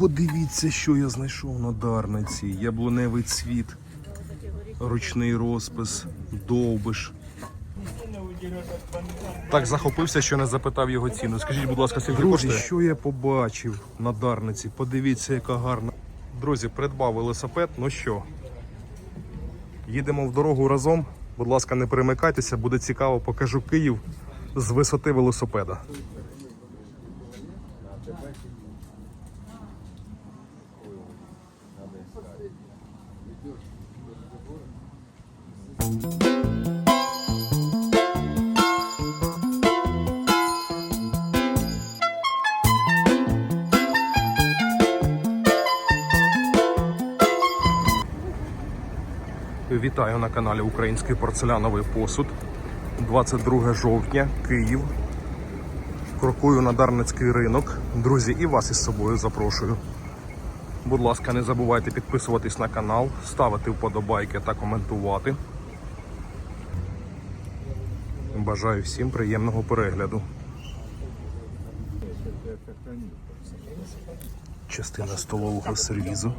Подивіться, що я знайшов на Дарниці. Яблуневий цвіт, ручний розпис, довбиш. Так захопився, що не запитав його ціну. Скажіть, будь ласка, скільки Друзі, коштує? що я побачив на Дарниці? Подивіться, яка гарна. Друзі, придбав велосипед. Ну що, їдемо в дорогу разом. Будь ласка, не перемикайтеся, буде цікаво, покажу Київ з висоти велосипеда. Вітаю на каналі Український порцеляновий посуд. 22 жовтня, Київ. Крокую на Дарницький ринок. Друзі, і вас із собою запрошую. Будь ласка, не забувайте підписуватись на канал, ставити вподобайки та коментувати. Бажаю всім приємного перегляду. Частина столового сервізу.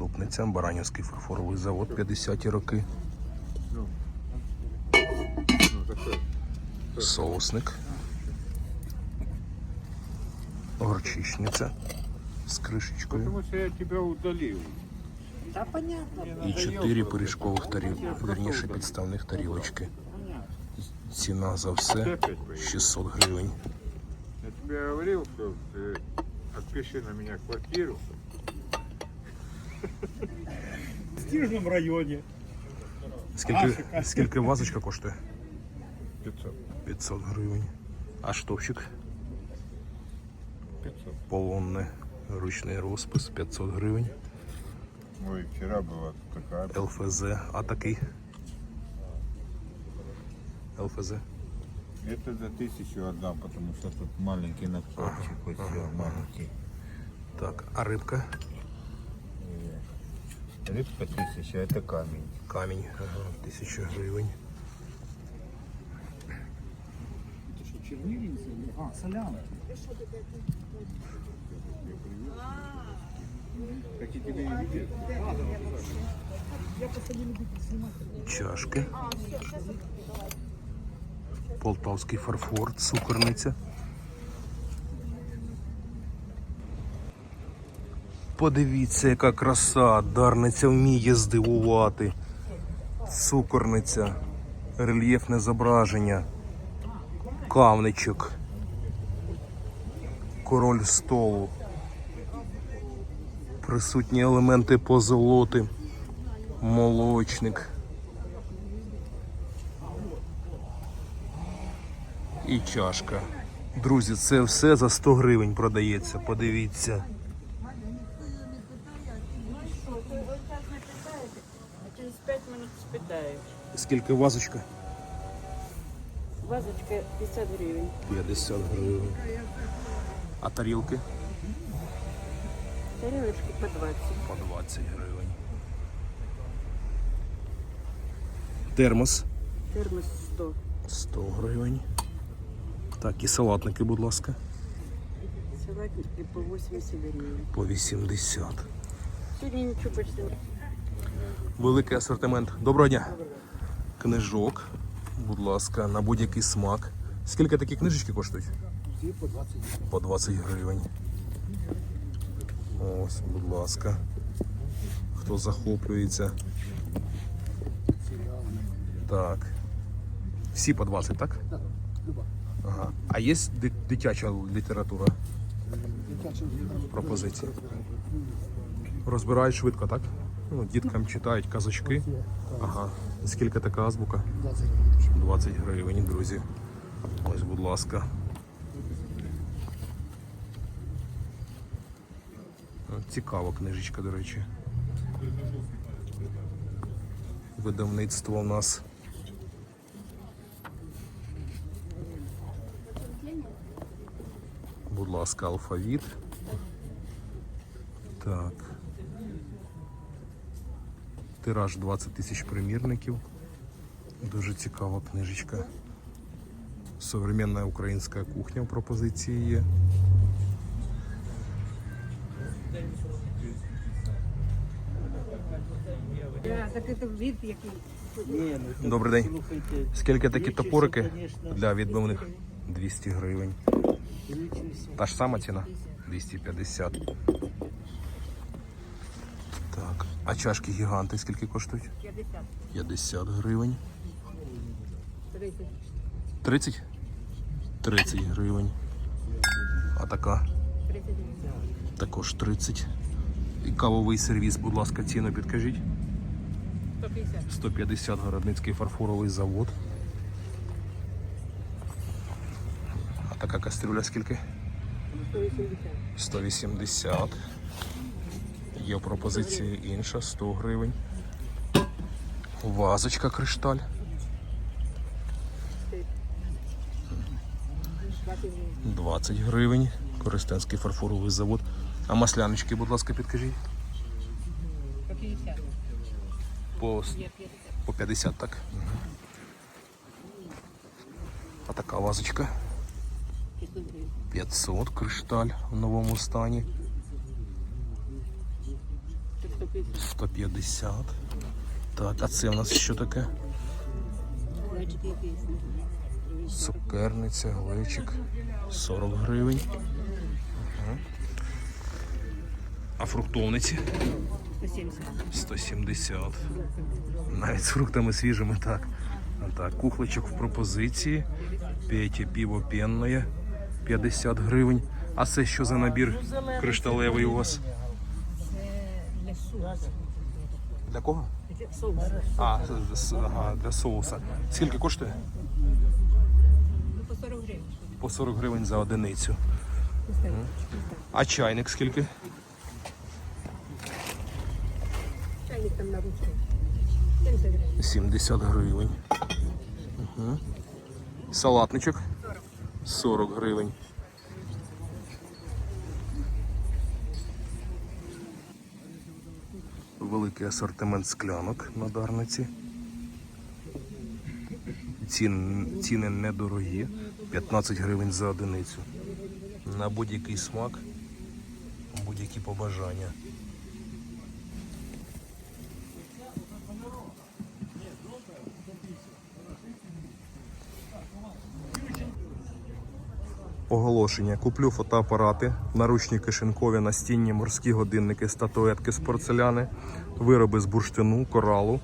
Супниця, Баранівський фарфоровий завод 50-ті роки. Соусник. Горчичниця з кришечкою. Что я. Да понятно. І чотири пиріжкових таріл, верніше підставних тарілочки. Ціна за все 600 гривень. Я тебе говорил, что ты отпиши на меня квартиру. В Стижном районе. Скільки, скільки вазочка коштує? 500. 500 гривень. А штовчик 500. полонне, ручний розпис 500 гривень. Ой, вчера была такая. ЛФЗ, а такий. ЛФЗ. Это за тысячу отдам, потому что тут маленький накопчик, вот всё, маленький. Так, а рибка? Рыбка тысяча, это камень. Камінь, ага, 1000 гривень. Это что, чернильница? А, соляна. Как и тебе и видят. Чашки. Полтавський фарфор, цукорниця. Подивіться, яка краса, дарниця вміє здивувати. Цукорниця, рельєфне зображення, кавничок, король столу, присутні елементи позолоти, молочник. і чашка. Друзі, це все за 100 гривень продається. Подивіться. А через 5 минут спитаю. Скільки вазочка? Вазочка 50 гривень. 50 гривень. А тарілки? Тарелочки по 20. По 20 гривень. Термос Термос 100. 100 гривень. Так, і салатники, будь ласка, Салатники по 80 гривень. по 80. Сьогодні нічого почти. Великий асортимент. Доброго дня. Книжок, будь ласка, на будь-який смак. Скільки такі книжечки коштують? по 20. По 20 гривень. Ось, будь ласка. Хто захоплюється. Так. Всі по 20, так? Ага. А є ди- дитяча література пропозиції? Розбирають швидко, так? Ну, діткам читають казочки. Ага. Скільки така азбука? 20 гривень, друзі. Ось, будь ласка. Цікава книжечка, до речі. Видавництво у нас. Будь ласка, алфавіт. Так. Тираж 20 тисяч примірників. Дуже цікава книжечка. Современна українська кухня в пропозиції є. Добрий день. Скільки такі топорики для відбивних? 200 гривень. Та ж сама ціна? 250. Так. А чашки гіганти скільки коштують? 50. 50 гривень. 30. 30? 30 гривень. А така? 30 гривень. Також 30. І кавовий сервіс, будь ласка, ціну підкажіть. 150. 150 Городницький фарфоровий завод. А така кастрюля скільки? 180. 180. Є в пропозиції інша 100 гривень. Вазочка кришталь 20 гривень. Користенський фарфоровий завод. А масляночки, будь ласка, підкажіть. 150. По, по 50, так? А така вазочка 500 кришталь в новому стані. 150. 150. Так, а це у нас що таке? Цукерниця, глечик 40 гривень. А фруктовниці 170. 170. Навіть з фруктами свіжими так. Так, кухличок в пропозиції. П'яті піво пенне 50 гривень. А це що за набір кришталевий у вас? Для кого? А, ага, для соуса. Скільки коштує? Ну, по 40 гривень. По 40 гривень за одиницю. А чайник скільки? Чайник там на ручку. 70 гривень. 70 гривень. Угу. Салатничок 40 гривень. Великий асортимент склянок на дарниці. Цін, ціни недорогі. 15 гривень за одиницю. На будь-який смак, будь-які побажання. Оголошення. Куплю фотоапарати, наручні кишенькові, настінні, морські годинники, статуетки з порцеляни, вироби з бурштину, коралу,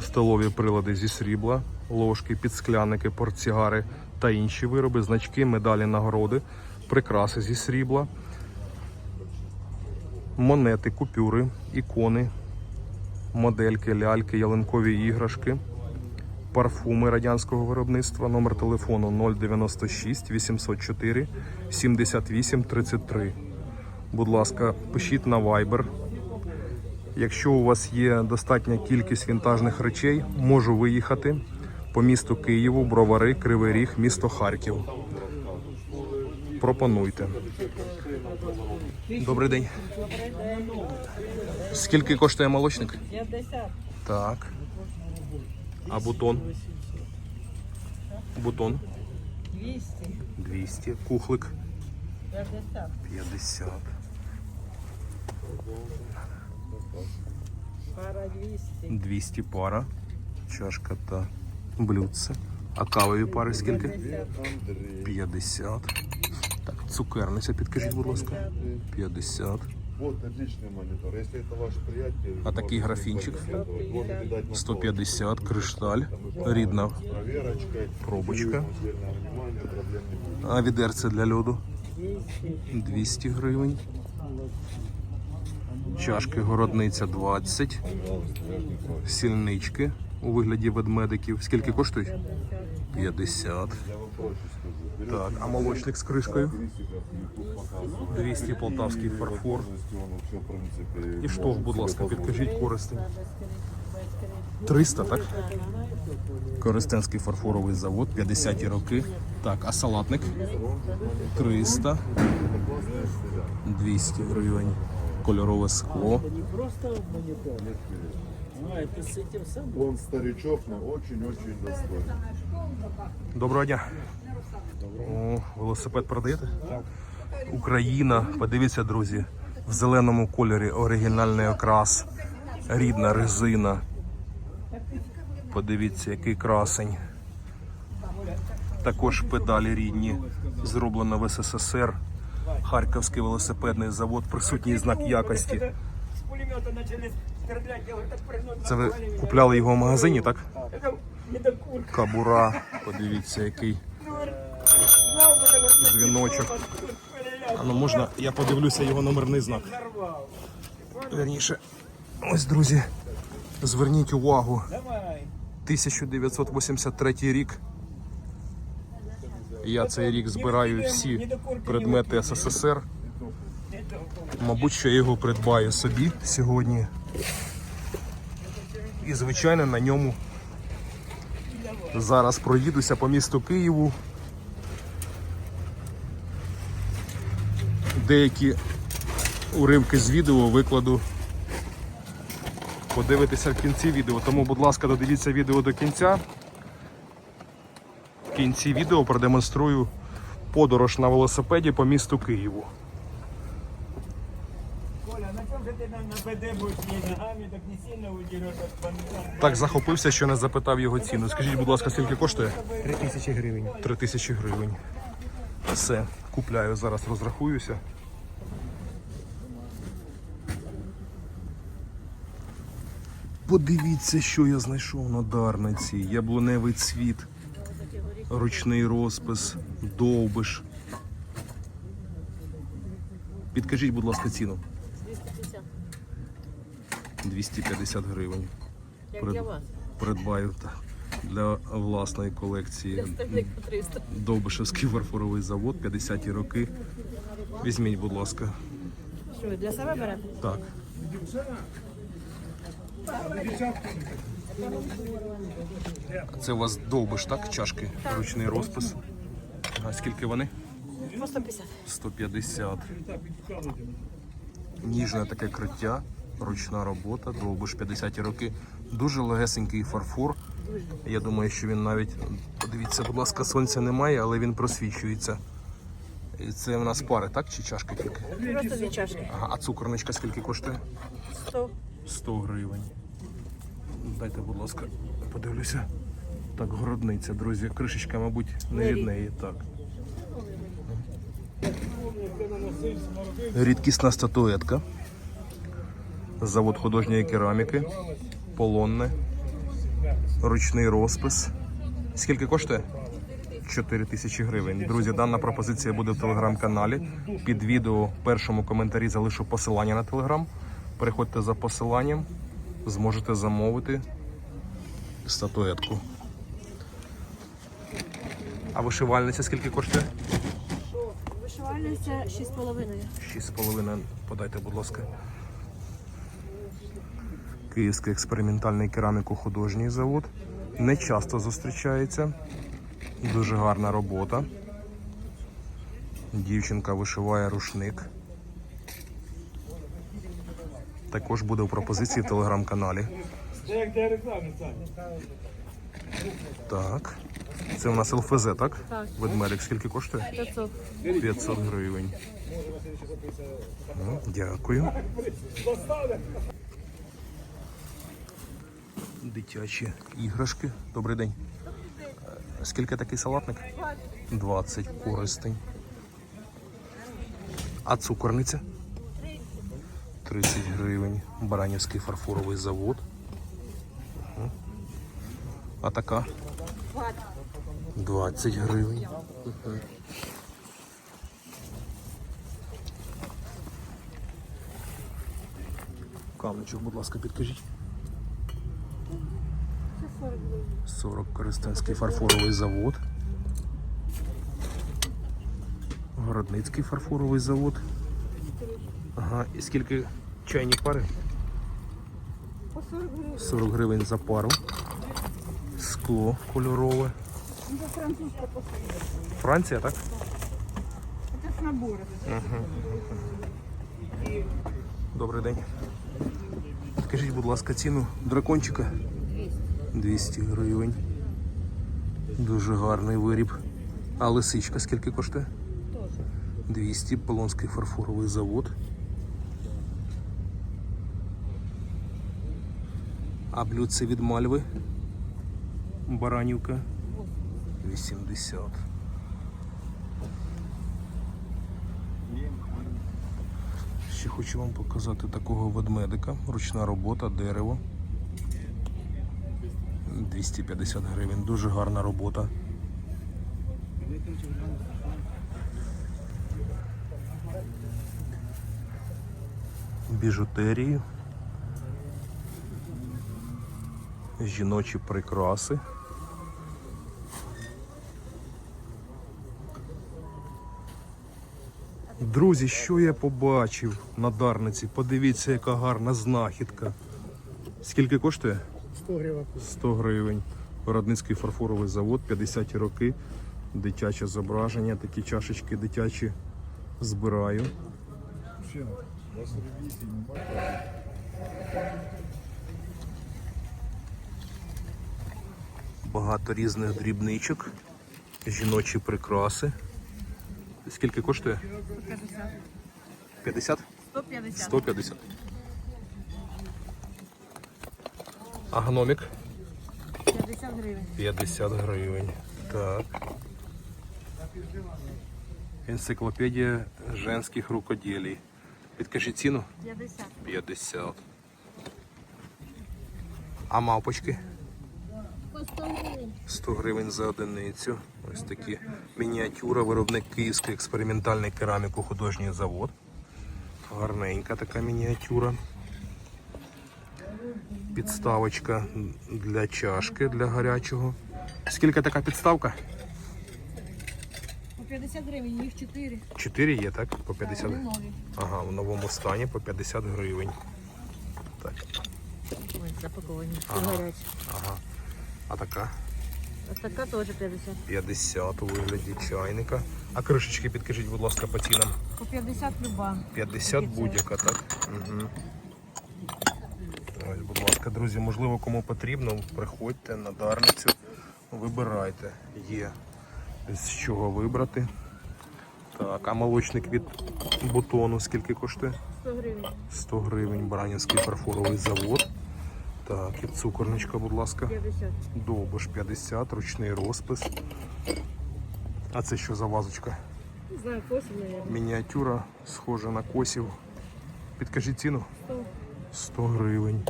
столові прилади зі срібла, ложки, підсклянники, портсігари та інші вироби, значки, медалі, нагороди, прикраси зі срібла, монети, купюри, ікони, модельки, ляльки, ялинкові іграшки парфуми радянського виробництва. Номер телефону 096 804 78 33. Будь ласка, пишіть на Viber. Якщо у вас є достатня кількість вінтажних речей, можу виїхати по місту Києву, Бровари, Кривий Ріг, місто Харків. Пропонуйте. Добрий день. Скільки коштує молочник? 50. Так. А бутон? Бутон 200. 200. Кухлик 50. 50. Пара 200. 200 пара. Чашка та блюдце. А кавові пари скільки? 50. Так, цукерниця, підкажіть, будь ласка. 50. Вот отличный монитор. Если это ваш приятель, А такий графінчик вот передать на 150, кришталь, рідна пробочка. А відерце для льоду 200 гривень. Чашки городниця 20. Сільнички у вигляді ведмедиків. Скільки коштують? 50. Так, а молочник з кришкою? 200 полтавський фарфор. Полностью в принципе, І штоф, будь ласка, підкажіть користень. 300, так? Коростенський фарфоровий завод, 50-ті роки. Так, а салатник? 300. 200 гривень. Кольорове скло. Он старичок, но очень-очень достойный. Доброго дня. О, велосипед продаєте? Так. Україна, подивіться, друзі, в зеленому кольорі оригінальний окрас, рідна резина. Подивіться, який красень. Також педалі рідні, зроблено в СССР. Харківський велосипедний завод, присутній знак якості. С пулемета начали стрелять, я говорю, так прыгнуть. Це ви купляли його в магазині, так? Это недокурка. Кабура, подивіться, який Знал бы, когда дзвіночок. стрелял, А ну можна, я подивлюся його номерний знак. Верніше. Ось, друзі, зверніть увагу. 1983 рік. Я цей рік збираю всі предмети СССР. Мабуть, що я його придбаю собі сьогодні. І, звичайно, на ньому зараз проїдуся по місту Києву. Деякі уривки з відео викладу подивитися в кінці відео. Тому, будь ласка, додивіться відео до кінця. В кінці відео продемонструю подорож на велосипеді по місту Києву. Коля, на чем же нам на БД будешь не ногами, так не сильно от бандитов. Так захопився, що не запитав його ціну. Скажіть, будь ласка, скільки коштує? 3 тисячі гривень. 3 тисячі гривень. Все, купляю, зараз розрахуюся. Подивіться, що я знайшов на Дарниці. Яблуневий цвіт, ручний розпис, довбиш. Підкажіть, будь ласка, ціну. 250. 250 гривень. Як для вас. Придбаю для власної колекції. Стальник по 300. Довбишевський фарфоровий завод, 50-ті роки. Візьміть, будь ласка. Що, ви для себе берете? Так. Це у вас довбиш, так? Чашки, ручний розпис. А скільки вони? 150. 150. Ніжне таке криття, ручна робота, довбиш 50-ті роки. Дуже легесенький фарфор. Я думаю, що він навіть, подивіться, будь ласка, сонця немає, але він просвічується. І це у нас пари, так? Чи чашки тільки? Просто дві чашки. Ага, а цукорничка скільки коштує? 100. 100 гривень. Дайте, будь ласка, подивлюся. Так, городниця, друзі. Кришечка, мабуть, не від неї. Так. Рідкісна статуетка. Завод художньої кераміки. Полонне. Ручний розпис. Скільки коштує? 4 тисячі гривень. Друзі, дана пропозиція буде в телеграм-каналі. Під відео в першому коментарі залишу посилання на телеграм. Переходьте за посиланням, зможете замовити статуетку. А вишивальниця скільки коштує? Вишивальниця 6,5. 6,5 подайте, будь ласка. Київський експериментальний кераміко-художній завод. Не часто зустрічається. Дуже гарна робота. Дівчинка вишиває рушник. Також буде в пропозиції в телеграм-каналі. Так. Це у нас ЛФЗ, так? Так. Ведмедик скільки коштує? 500. 500 гривень. Ну, дякую. Дитячі іграшки. Добрий день. Е, Скільки такий салатник? 20 користень. А цукорниця? 30 гривень. Баранівський фарфоровий завод. А така? 20 гривень. Камничок, будь ласка, підкажіть. 40 Коростенський фарфоровий завод. Городницький фарфоровий завод. Ага, і скільки чайні пари? 40 гривень за пару. Скло кольорове. Це французька посилка. Франція, так? Це набори. Добрий день. Скажіть, будь ласка, ціну дракончика? 200 гривень. Дуже гарний виріб. А лисичка скільки коштує? 200, Полонський фарфоровий завод. А блюдце від мальви. Баранівка. 80. Ще хочу вам показати такого ведмедика. Ручна робота, дерево. 250 гривень. Дуже гарна робота. Біжутерії. Жіночі прикраси. Друзі, що я побачив на Дарниці? Подивіться, яка гарна знахідка. Скільки коштує? 100 гривень. 100 гривень. Городницький фарфоровий завод, 50-ті роки. Дитяче зображення, такі чашечки дитячі збираю. Багато різних дрібничок, жіночі прикраси. Скільки коштує? 50? 150. 150. А гномик? 50 гривень. 50 гривень. Так. Енциклопедія женських рукоділій. Підкажіть ціну? 50. 50. А мавпочки? По 100 гривень. за одиницю. Ось такі мініатюра, виробник Київський експериментальний кераміко-художній завод. Гарненька така мініатюра. Підставочка для чашки для гарячого. Скільки така підставка? По 50 гривень, їх 4. 4 є, так? По 50 Вони нові. Ага, в новому стані по 50 гривень. Так, Ой, запаковані. Ага. Ага. А така? Ось така теж 50. 50 у вигляді чайника. А кришечки підкажіть, будь ласка, по цінам. По 50 люба. 50 будь-яка, так? Угу. Ось, будь ласка, друзі, можливо, кому потрібно, приходьте на дарницю, вибирайте. Є з чого вибрати. Так, а молочник від бутону скільки коштує? 100 гривень. 100 гривень, Баранівський фарфоровий завод. Так, і цукорничка, будь ласка. 50. Довбиш 50, ручний розпис. А це що за вазочка? Не знаю, косів, мабуть. Мініатюра, схожа на косів. Підкажіть ціну? 100. 100 гривень.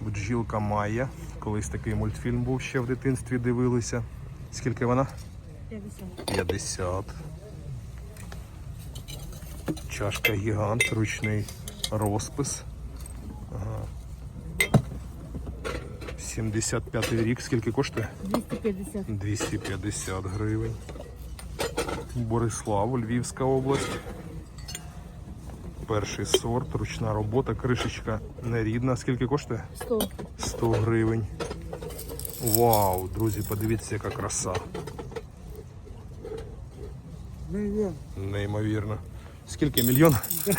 Бджілка Майя. Колись такий мультфільм був ще в дитинстві дивилися. Скільки вона? 50. 50. Чашка гігант, ручний розпис. Ага. 75 рік. Скільки коштує? 250. 250 гривень. Борислав, Львівська область. Перший сорт, ручна робота, кришечка нерідна. Скільки коштує? 100. 100 гривень. Вау, друзі, подивіться, яка краса. Неймовірно. Скільки мільйон?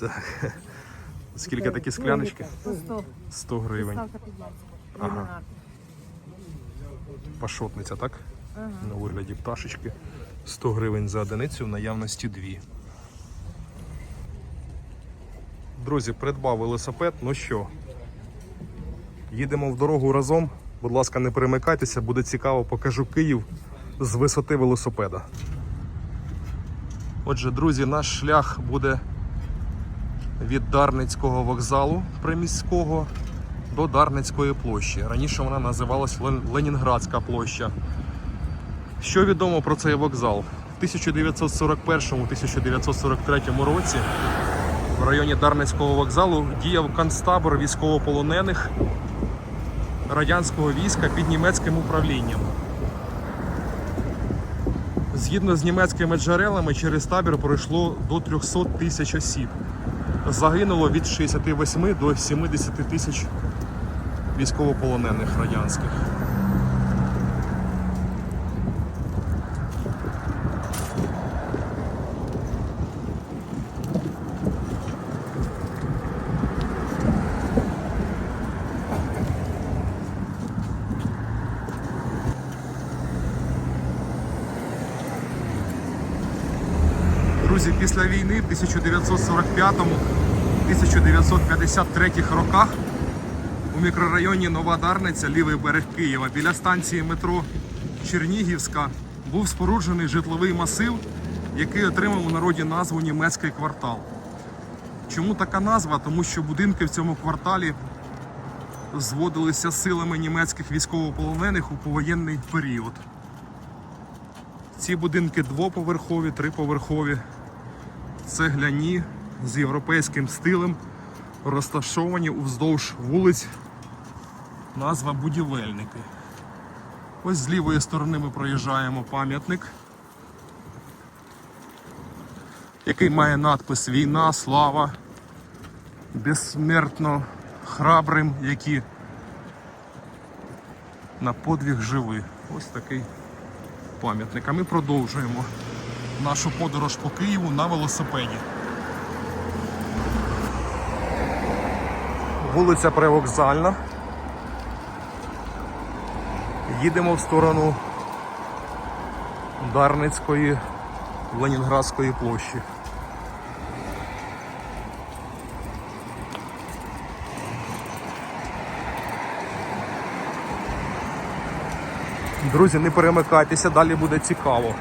Так. Скільки такі скляночки? 100. 100 гривень. Ставка 50. Ага. Пашотниця, так? На вигляді пташечки. 100 гривень за одиницю, в наявності дві. Друзі, придбав велосипед. Ну що, їдемо в дорогу разом. Будь ласка, не перемикайтеся, буде цікаво, покажу Київ з висоти велосипеда. Отже, друзі, наш шлях буде від Дарницького вокзалу приміського до Дарницької площі. Раніше вона називалась Ленінградська площа. Що відомо про цей вокзал? В 1941-1943 році в районі Дарницького вокзалу діяв концтабор військовополонених радянського війська під німецьким управлінням. Згідно з німецькими джерелами, через табір пройшло до 300 тисяч осіб. Загинуло від 68 до 70 тисяч військовополонених радянських. Друзі, після війни в 1945-1953 роках у мікрорайоні Нова Дарниця, лівий берег Києва, біля станції метро Чернігівська був споруджений житловий масив, який отримав у народі назву Німецький квартал. Чому така назва? Тому що будинки в цьому кварталі зводилися силами німецьких військовополонених у повоєнний період. Ці будинки двоповерхові, триповерхові, цегляні з європейським стилем, розташовані уздовж вулиць. Назва будівельники. Ось з лівої сторони ми проїжджаємо пам'ятник, який має надпис Війна, слава безсмертно храбрим, які на подвиг живи. Ось такий пам'ятник. А ми продовжуємо нашу подорож по Києву на велосипеді. Вулиця Привокзальна. Їдемо в сторону Дарницької Ленінградської площі. Друзі, не перемикайтеся, далі буде цікаво.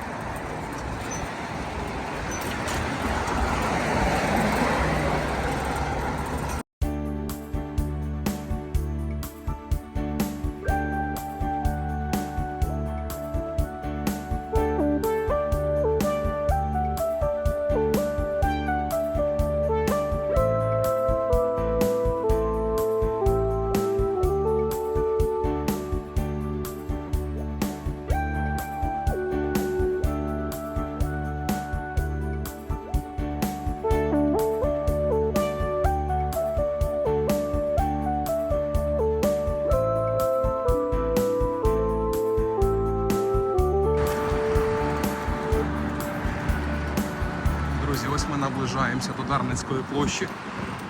Наближаємося до Дарницької площі.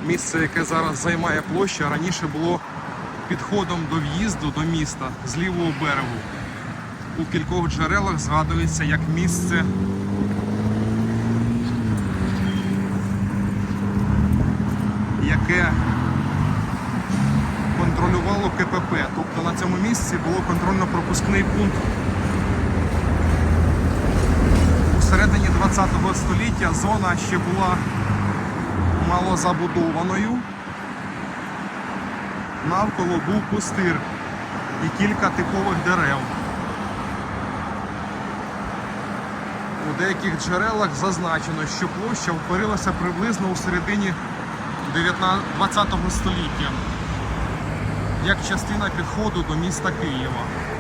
Місце, яке зараз займає площа, раніше було підходом до в'їзду до міста з лівого берегу. У кількох джерелах згадується як місце яке контролювало КПП. Тобто на цьому місці було контрольно-пропускний пункт у 20 століття зона ще була малозабудованою. Навколо був пустир і кілька типових дерев. У деяких джерелах зазначено, що площа впорилася приблизно у середині 20 століття як частина підходу до міста Києва.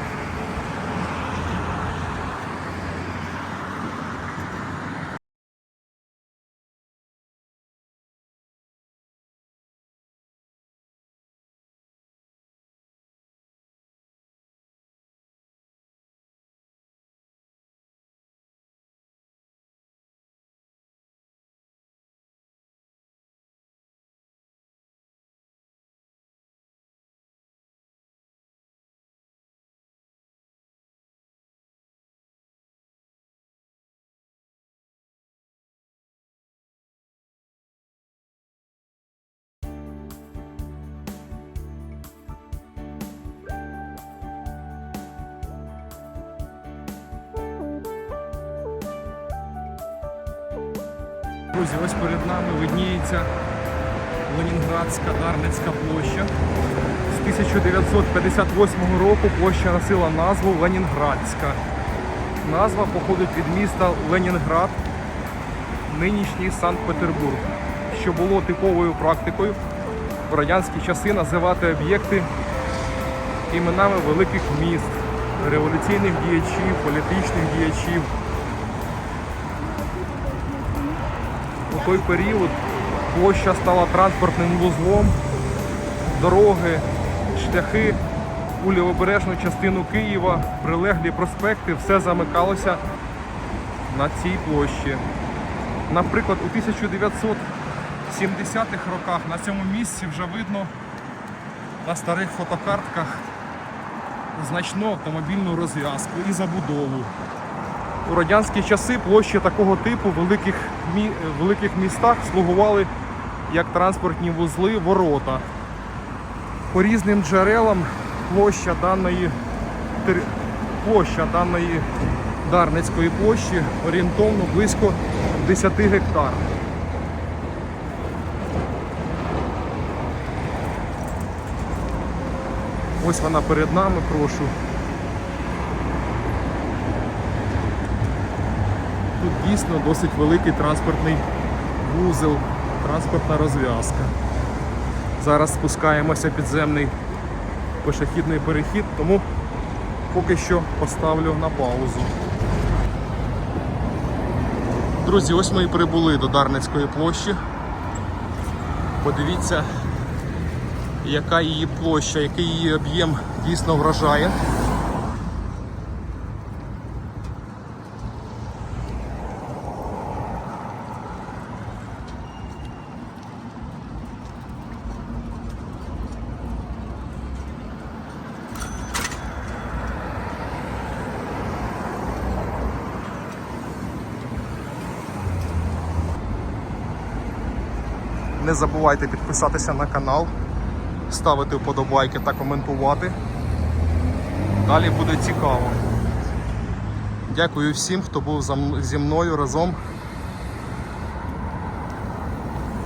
Друзі, ось перед нами видніється Ленінградська Дарницька площа. З 1958 року площа носила назву Ленінградська. Назва походить від міста Ленінград, нинішній Санкт-Петербург, що було типовою практикою в радянські часи називати об'єкти іменами великих міст, революційних діячів, політичних діячів. У той період площа стала транспортним вузлом, дороги, шляхи у лівобережну частину Києва, прилеглі проспекти, все замикалося на цій площі. Наприклад, у 1970-х роках на цьому місці вже видно на старих фотокартках значну автомобільну розв'язку і забудову. У радянські часи площі такого типу в великих, мі... великих містах слугували як транспортні вузли ворота. По різним джерелам площа даної, площа даної Дарницької площі орієнтовно близько 10 гектар. Ось вона перед нами, прошу. Дійсно досить великий транспортний вузол, транспортна розв'язка. Зараз спускаємося підземний пішохідний перехід, тому поки що поставлю на паузу. Друзі, ось ми і прибули до Дарницької площі. Подивіться, яка її площа, який її об'єм дійсно вражає. Не забувайте підписатися на канал, ставити вподобайки та коментувати. Далі буде цікаво. Дякую всім, хто був зі мною разом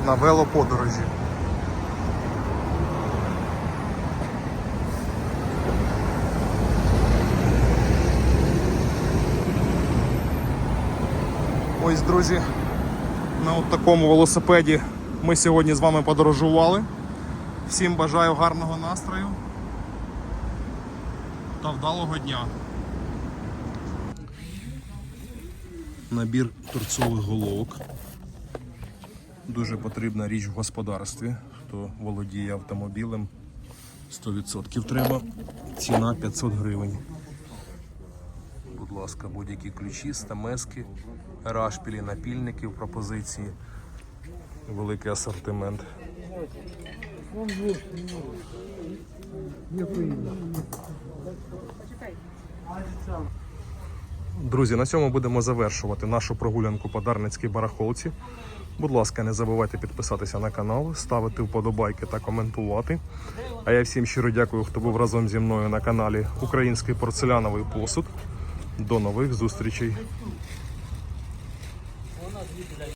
на велоподорожі. Ось, друзі, на от такому велосипеді ми сьогодні з вами подорожували. Всім бажаю гарного настрою та вдалого дня. Набір торцових головок. Дуже потрібна річ в господарстві. Хто володіє автомобілем, 100% треба. Ціна 500 гривень. Будь ласка, будь-які ключі, стамески, рашпілі, напільники в пропозиції. Великий асортимент. Друзі, на цьому будемо завершувати нашу прогулянку по Дарницькій барахолці. Будь ласка, не забувайте підписатися на канал, ставити вподобайки та коментувати. А я всім щиро дякую, хто був разом зі мною на каналі Український порцеляновий посуд. До нових зустрічей!